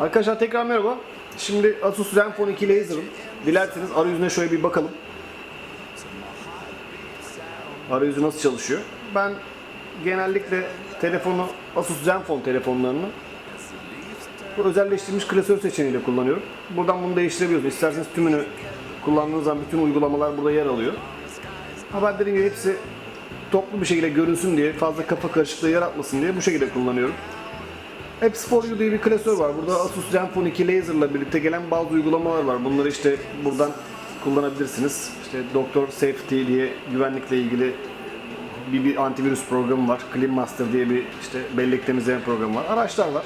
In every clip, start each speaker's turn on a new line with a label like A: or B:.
A: Arkadaşlar tekrar merhaba. Şimdi Asus Zenfone 2 Laser'ın dilerseniz arayüzüne şöyle bir bakalım. Arayüzü nasıl çalışıyor? Ben genellikle telefonu Asus Zenfone telefonlarını bu özelleştirilmiş klasör seçeneğiyle kullanıyorum. Buradan bunu değiştirebiliyorsunuz. İsterseniz tümünü kullandığınız zaman bütün uygulamalar burada yer alıyor. Gibi hepsi toplu bir şekilde görünsün diye, fazla kafa karışıklığı yaratmasın diye bu şekilde kullanıyorum. Apps for You diye bir klasör var. Burada Asus Zenfone 2 Laser'la birlikte gelen bazı uygulamalar var. Bunları işte buradan kullanabilirsiniz. İşte Doktor Safety diye güvenlikle ilgili bir, bir antivirüs programı var. Clean Master diye bir işte bellek temizleme programı var. Araçlar var.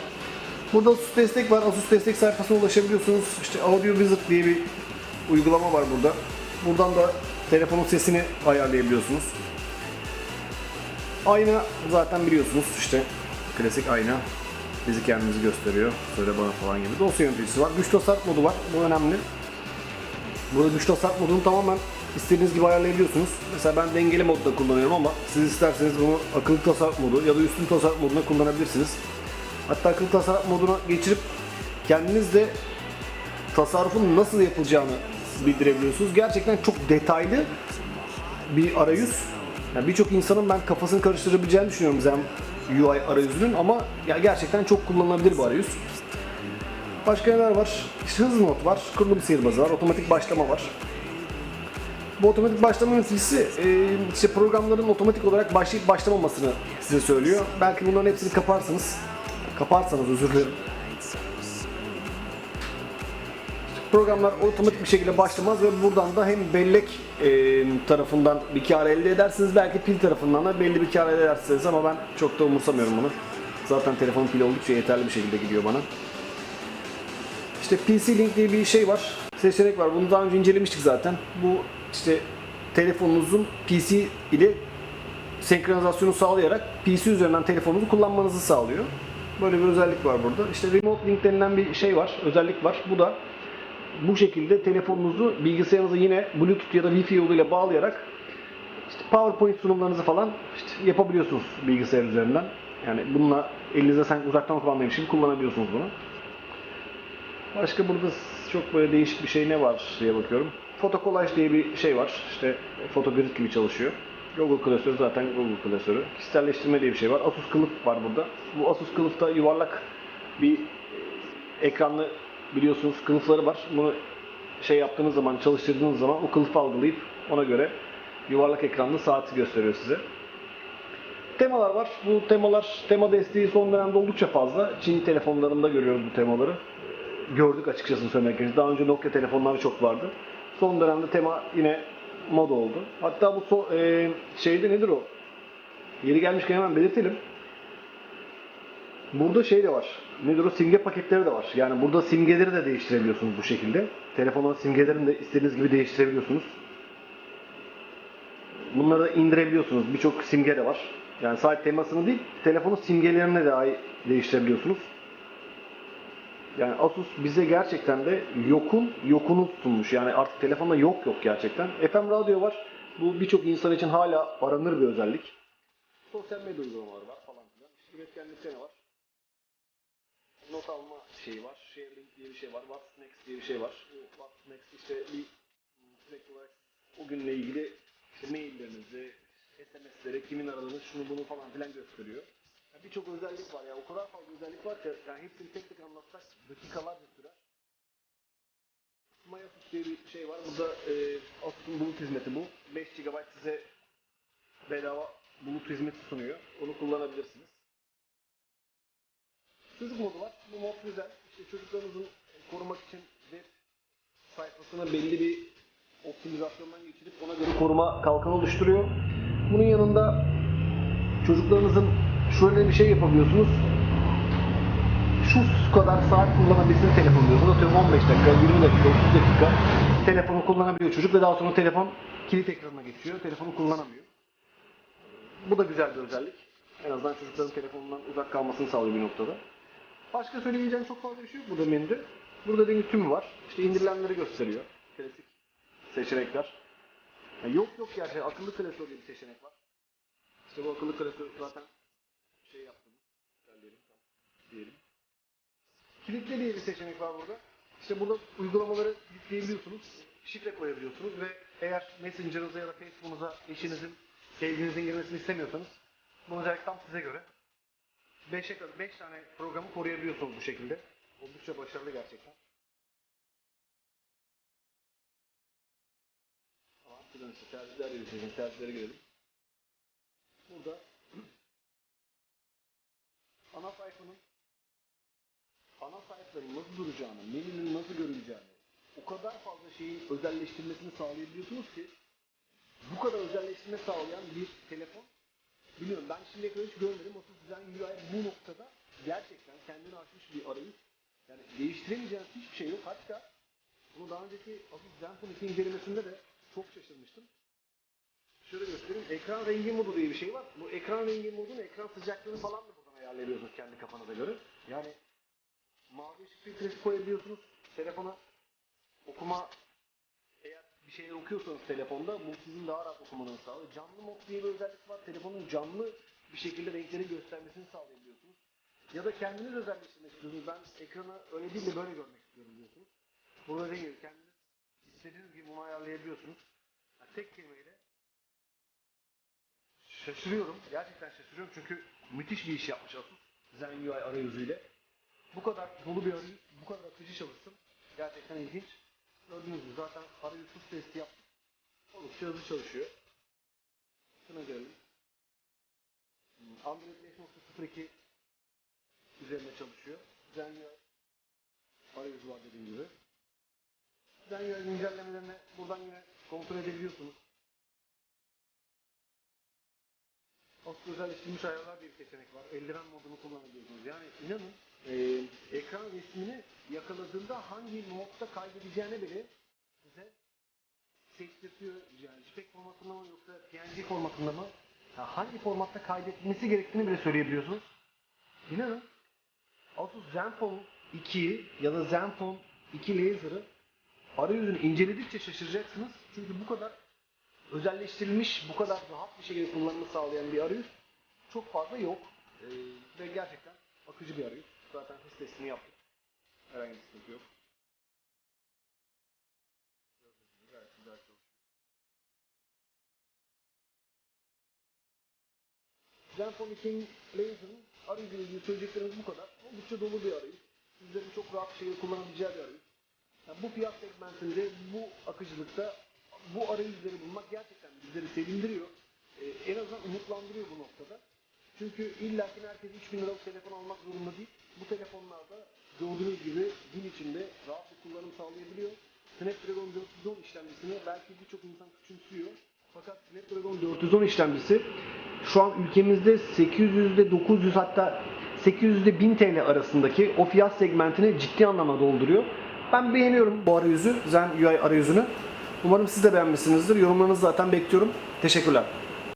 A: Burada Asus destek var. Asus destek sayfasına ulaşabiliyorsunuz. İşte Audio Wizard diye bir uygulama var burada. Buradan da telefonun sesini ayarlayabiliyorsunuz. Ayna zaten biliyorsunuz işte klasik ayna bizi kendimizi gösteriyor. Söyle bana falan gibi. Dosya yöneticisi var. Güç tasarruf modu var. Bu önemli. Burada güç tasarruf modunu tamamen istediğiniz gibi ayarlayabiliyorsunuz. Mesela ben dengeli modda kullanıyorum ama siz isterseniz bunu akıllı tasarruf modu ya da üstün tasarruf moduna kullanabilirsiniz. Hatta akıllı tasarruf moduna geçirip kendiniz de tasarrufun nasıl yapılacağını bildirebiliyorsunuz. Gerçekten çok detaylı bir arayüz. Yani birçok insanın ben kafasını karıştırabileceğini düşünüyorum Zen UI arayüzünün ama ya gerçekten çok kullanılabilir bu arayüz. Başka neler var? İşte hız not var, kurulum sihirbazı var, otomatik başlama var. Bu otomatik başlama yöneticisi e, işte programların otomatik olarak başlayıp başlamamasını size söylüyor. Belki bunların hepsini kaparsınız. Kaparsanız özür dilerim. Programlar otomatik bir şekilde başlamaz ve buradan da hem bellek e, tarafından bir kar elde edersiniz belki pil tarafından da belli bir kar elde edersiniz ama ben çok da umursamıyorum bunu. Zaten telefonun pili oldukça yeterli bir şekilde gidiyor bana. İşte PC Link diye bir şey var, seçenek var. Bunu daha önce incelemiştik zaten. Bu işte telefonunuzun PC ile senkronizasyonu sağlayarak PC üzerinden telefonunuzu kullanmanızı sağlıyor. Böyle bir özellik var burada. İşte Remote Link denilen bir şey var, özellik var. Bu da bu şekilde telefonunuzu bilgisayarınıza yine Bluetooth ya da Wi-Fi yoluyla bağlayarak işte PowerPoint sunumlarınızı falan işte yapabiliyorsunuz bilgisayar üzerinden. Yani bununla elinize sen uzaktan kumandaymış gibi kullanabiliyorsunuz bunu. Başka burada çok böyle değişik bir şey ne var diye bakıyorum. Fotokolaj diye bir şey var. İşte fotogrid gibi çalışıyor. Google klasörü zaten Google klasörü. Kişiselleştirme diye bir şey var. Asus kılıf var burada. Bu Asus kılıfta yuvarlak bir ekranlı biliyorsunuz kılıfları var. Bunu şey yaptığınız zaman, çalıştırdığınız zaman o kılıfı algılayıp ona göre yuvarlak ekranlı saati gösteriyor size. Temalar var. Bu temalar, tema desteği son dönemde oldukça fazla. Çin telefonlarında görüyoruz bu temaları. Gördük açıkçası söylemek gerekirse. Daha önce Nokia telefonları çok vardı. Son dönemde tema yine moda oldu. Hatta bu so, e, şeyde nedir o? Yeri gelmişken hemen belirtelim. Burada şey de var. Nedir o? Simge paketleri de var. Yani burada simgeleri de değiştirebiliyorsunuz bu şekilde. Telefonun simgelerini de istediğiniz gibi değiştirebiliyorsunuz. Bunları da indirebiliyorsunuz. Birçok simge de var. Yani sadece temasını değil, telefonun simgelerini de değiştirebiliyorsunuz. Yani Asus bize gerçekten de yokun yokunu sunmuş. Yani artık telefonda yok yok gerçekten. FM radyo var. Bu birçok insan için hala aranır bir özellik. Sosyal medya uygulamaları var falan filan. İşte üretkenlik ne var? Not alma şeyi var. Sharing diye bir şey var. What's next diye bir şey var. What's next işte bir sürekli olarak o günle ilgili işte maillerinizi, SMS'leri, kimin aradığını, şunu bunu falan filan gösteriyor. Yani Birçok özellik var ya. O kadar fazla özellik var ki yani hepsini tek tek anlatsak dakikalarca sürer. Mayasus diye bir şey var. Burada e, Asus'un bulut hizmeti bu. 5 GB size bedava bulut hizmeti sunuyor. Onu kullanabilirsiniz. Çocuk modu var. Bu mod güzel. İşte çocuklarınızın korumak için web sayfasına belli bir optimizasyondan geçirip ona göre koruma kalkanı oluşturuyor. Bunun yanında çocuklarınızın şöyle bir şey yapabiliyorsunuz. Şu kadar saat kullanabilsin telefon diyorsunuz. Atıyorum 15 dakika, 20 dakika, 30 dakika telefonu kullanabiliyor çocuk ve daha sonra telefon kilit ekranına geçiyor. Telefonu kullanamıyor. Bu da güzel bir özellik. En azından çocukların telefonundan uzak kalmasını sağlıyor bir noktada. Başka söyleyeceğim çok fazla bir şey yok burada menüde. Burada gibi tümü var. İşte indirilenleri gösteriyor. Klasik seçenekler. Ya yok yok gerçekten akıllı klasör diye bir seçenek var. İşte bu akıllı klasör zaten şey yaptığımız, diyelim, diyelim. Kilitle diye bir seçenek var burada. İşte burada uygulamaları kilitleyebiliyorsunuz. Şifre koyabiliyorsunuz ve eğer Messenger'ınıza ya da Facebook'unuza eşinizin, sevgilinizin girmesini istemiyorsanız bu özellik tam size göre. 5'e kadar 5 tane programı koruyabiliyorsunuz bu şekilde. Oldukça başarılı gerçekten. Tamam, şuradan işte tercihler yürüteceğim. Tercihlere girelim. Burada ana sayfanın ana sayfanın nasıl duracağını, menünün nasıl görüneceğini, o kadar fazla şeyi özelleştirmesini sağlayabiliyorsunuz ki bu kadar özelleştirme sağlayan bir telefon Biliyorum ben şimdiye kadar hiç görmedim. O Design UI bu noktada gerçekten kendini aşmış bir arayüz. Yani değiştiremeyeceğiniz hiçbir şey yok. Hatta bunu daha önceki Asus Zenfone 2 incelemesinde de çok şaşırmıştım. Şöyle göstereyim. Ekran rengi modu diye bir şey var. Bu ekran rengi modunu, ekran sıcaklığını falan da buradan ayarlayabiliyorsunuz kendi kafanıza göre. Yani mavi ışık filtresi koyabiliyorsunuz telefona. Okuma bir şeyler okuyorsanız telefonda bu sizin daha rahat okumanızı sağlıyor. Canlı mod diye bir özellik var. Telefonun canlı bir şekilde renkleri göstermesini sağlayabiliyorsunuz. Ya da kendiniz özelleştirmek istiyorsunuz. Ben ekranı öyle değil de böyle görmek istiyorum diyorsunuz. Burada gibi kendiniz istediğiniz gibi bunu ayarlayabiliyorsunuz. Yani tek kelimeyle şaşırıyorum. Gerçekten şaşırıyorum çünkü müthiş bir iş yapmış Asus. Zen UI arayüzüyle. Bu kadar dolu bir arayüz, bu kadar akıcı çalışsın. Gerçekten ilginç. Gördüğünüz gibi zaten arayüz hız testi yaptık. Oldukça hızlı çalışıyor. Şuna gelelim. Hmm, Android 5.02 üzerine çalışıyor. Zen UI arayüzü var dediğim gibi. Zen UI güncellemelerini buradan yine kontrol edebiliyorsunuz. Aslında özelleştirilmiş ayarlar diye bir seçenek var. Eldiven modunu kullanabiliyorsunuz. Yani inanın e, ekran resmini yakaladığında hangi modda kaydedeceğine bile size seçtirtiyor. Yani JPEG formatında mı yoksa PNG formatında mı? Ya hangi formatta kaydetmesi gerektiğini bile söyleyebiliyorsunuz. İnanın Asus Zenfone 2 ya da Zenfone 2 Laser'ı arayüzünü inceledikçe şaşıracaksınız. Çünkü bu kadar özelleştirilmiş, bu kadar rahat bir şekilde kullanımı sağlayan bir arayüz çok fazla yok. Ee, ve gerçekten akıcı bir arayüz. Zaten hız testini yaptık. Herhangi bir sıkıntı yok. Gördüğünüz gibi gayet güzel çalışıyor. Zenfone 2'nin Laser'ın arayüzüyle ilgili söyleyeceklerimiz bu kadar. Oldukça dolu bir arayüz. Sizlerin çok rahat bir şekilde kullanabileceği bir arayüz. Yani bu fiyat segmentinde, bu akıcılıkta bu arayüzleri bulmak gerçekten bizleri sevindiriyor. Ee, en azından umutlandırıyor bu noktada. Çünkü illaki herkes 3000 liralık telefon almak zorunda değil. Bu telefonlarda gördüğünüz gibi gün içinde rahat bir kullanım sağlayabiliyor. Snapdragon 410 işlemcisini belki birçok insan küçümsüyor. Fakat Snapdragon 410 işlemcisi şu an ülkemizde 800'de 900 hatta 800'de 1000 TL arasındaki o fiyat segmentini ciddi anlamda dolduruyor. Ben beğeniyorum bu arayüzü, Zen UI arayüzünü. Umarım siz de beğenmişsinizdir. Yorumlarınızı zaten bekliyorum. Teşekkürler.